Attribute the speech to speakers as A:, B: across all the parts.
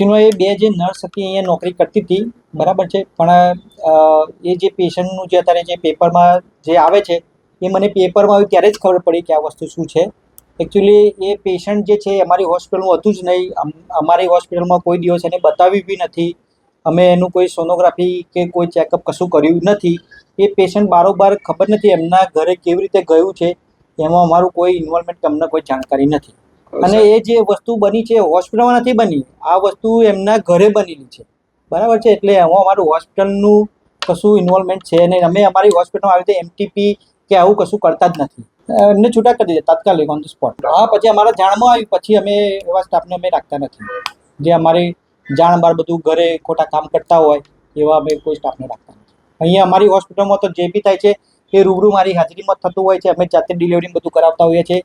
A: એ બે જે નર્સ હતી, અહીંયા નોકરી કરતી હતી, બરાબર છે, પણ એ જે પેશન્ટનું જે અત્યારે જે પેપરમાં જે આવે છે, એ મને પેપરમાં આવ્યું ત્યારે જ ખબર પડી કે આ વસ્તુ શું છે. એકચ્યુઅલી એ પેશન્ટ જે છે અમારી હોસ્પિટલનું હતું જ નહીં. અમારી હોસ્પિટલમાં કોઈ દિવસ એને બતાવ્યું બી નથી. અમે એનું કોઈ સોનોગ્રાફી કે કોઈ ચેકઅપ કશું કર્યું નથી. એ પેશન્ટ બારોબાર ખબર નથી એમના ઘરે કેવી રીતે ગયું છે, એમાં અમારું કોઈ ઇન્વોલ્વમેન્ટ અમને કોઈ જાણકારી નથી. અને એ જે વસ્તુ બની છે હોસ્પિટલમાં નથી બની આ વસ્તુ એમના ઘરે બનેલી છે. બરાબર છે? એટલે એમાં અમારું હોસ્પિટલનું કશું ઇન્વોલ્વમેન્ટ છે નહીં. અમે અમારી હોસ્પિટલમાં આવી રીતે એમટીપી કે આવું કશું કરતા જ નથી. એમને છૂટા કરી દીધા તાત્કાલિક ઓન ધ સ્પોટ હા. પછી અમારા જાણમાં આવ્યું પછી અમે એવા સ્ટાફને અમે રાખતા નથી. જે અમારી જાણ બાર બધું ઘરે ખોટા કામ કરતા હોય એવા અમે કોઈ સ્ટાફને રાખતા નથી. અહીંયા અમારી હોસ્પિટલમાં તો જે બી થાય છે એ રૂબરૂ મારી હાજરીમાં થતું હોય છે. અમે જાતે ડિલિવરી બધું કરાવતા હોઈએ છીએ.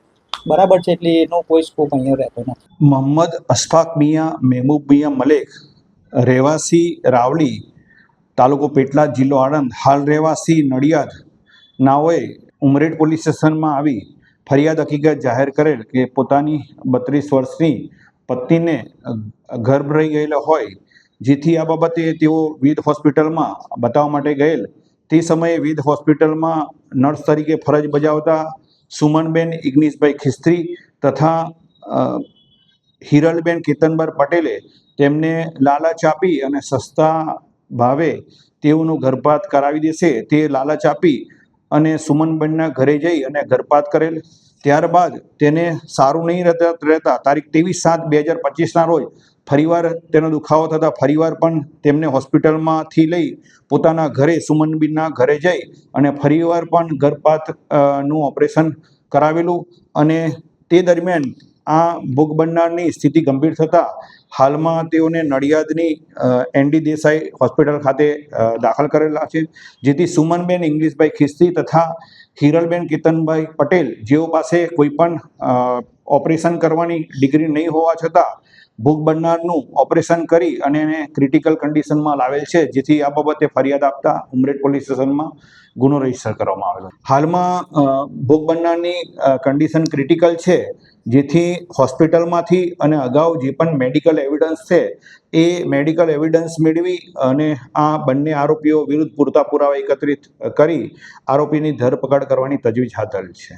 A: બરાબર છે એટલે એનો કોઈ સ્કોપ અહીંયા રહેતો નથી.
B: મોહમ્મદ અશફાક મિયા, મહેબૂબ મિયા મલેક, રહેવાસી રાવલી, તાલુકો પેટલાદ જિલ્લો આણંદ. હાલ રહેવાસી નડિયાદ. નાઓએ ઉમરેડ પોલીસ સ્ટેશનમાં આવી ફરિયાદ હકીકત જાહેર કરેલ કે પોતાની બત્રીસ વર્ષની પત્નીને ગર્ભ રહી ગયેલા હોય, જેથી આ બાબતે તેઓ વિવિધ હોસ્પિટલમાં બતાવવા માટે ગયેલ. તે સમયે વિવિધ હોસ્પિટલમાં નર્સ તરીકે ફરજ બજાવતા સુમનબેન ઇગ્નિશભાઈ ખિસ્ત્રી તથા હિરલબેન કેતનબર પટેલે તેમને લાલચ આપી અને સસ્તા ભાવે તેઓનું ગર્ભપાત કરાવી દેશે. તે લાલચ આપી અને સુમનબેનના ઘરે જઈ અને ગર્ભપાત કરેલ ત્યારબાદ તેને સારું નહીં રહેતા તારીખ ત્રેવીસ સાત બે હજાર પચીસના રોજ ફરીવાર તેનો દુખાવો થતાં ફરીવાર પણ તેમને હોસ્પિટલમાંથી લઈ પોતાના ઘરે સુમનબીનના ઘરે જઈ અને ફરીવાર પણ ગર્ભપાતનું ઓપરેશન કરાવેલું અને તે દરમિયાન આ ભોગ બનનારની સ્થિતિ ગંભીર થતાં હાલમાં તેઓને નડિયાદની એનડી દેસાઈ હોસ્પિટલ ખાતે દાખલ કરેલા છે જેથી સુમનબેન ઇંગ્લિશભાઈ ખિસ્તી તથા હિરલબેન કેતનભાઈ પટેલ જેઓ પાસે કોઈ પણ અ, ઓપરેશન કરવાની ડિગ્રી નહીં હોવા છતાં ભોગ બનનારનું ઓપરેશન કરી અને એને ક્રિટિકલ કન્ડિશનમાં લાવેલ છે, જેથી આ બાબતે ફરિયાદ આપતા ઉમરેડ પોલીસ સ્ટેશનમાં ગુનો રજિસ્ટર કરવામાં આવેલો. હાલમાં ભોગ બનનારની કન્ડિશન ક્રિટિકલ છે, જેથી હોસ્પિટલમાંથી અને અગાઉ જે પણ મેડિકલ એવિડન્સ છે, એ મેડિકલ એવિડન્સ મેળવી અને આ બંને આરોપીઓ વિરુદ્ધ પૂરતા પુરાવા એકત્રિત કરી આરોપીની ધરપકડ કરવાની તજવીજ હાથ ધરી છે.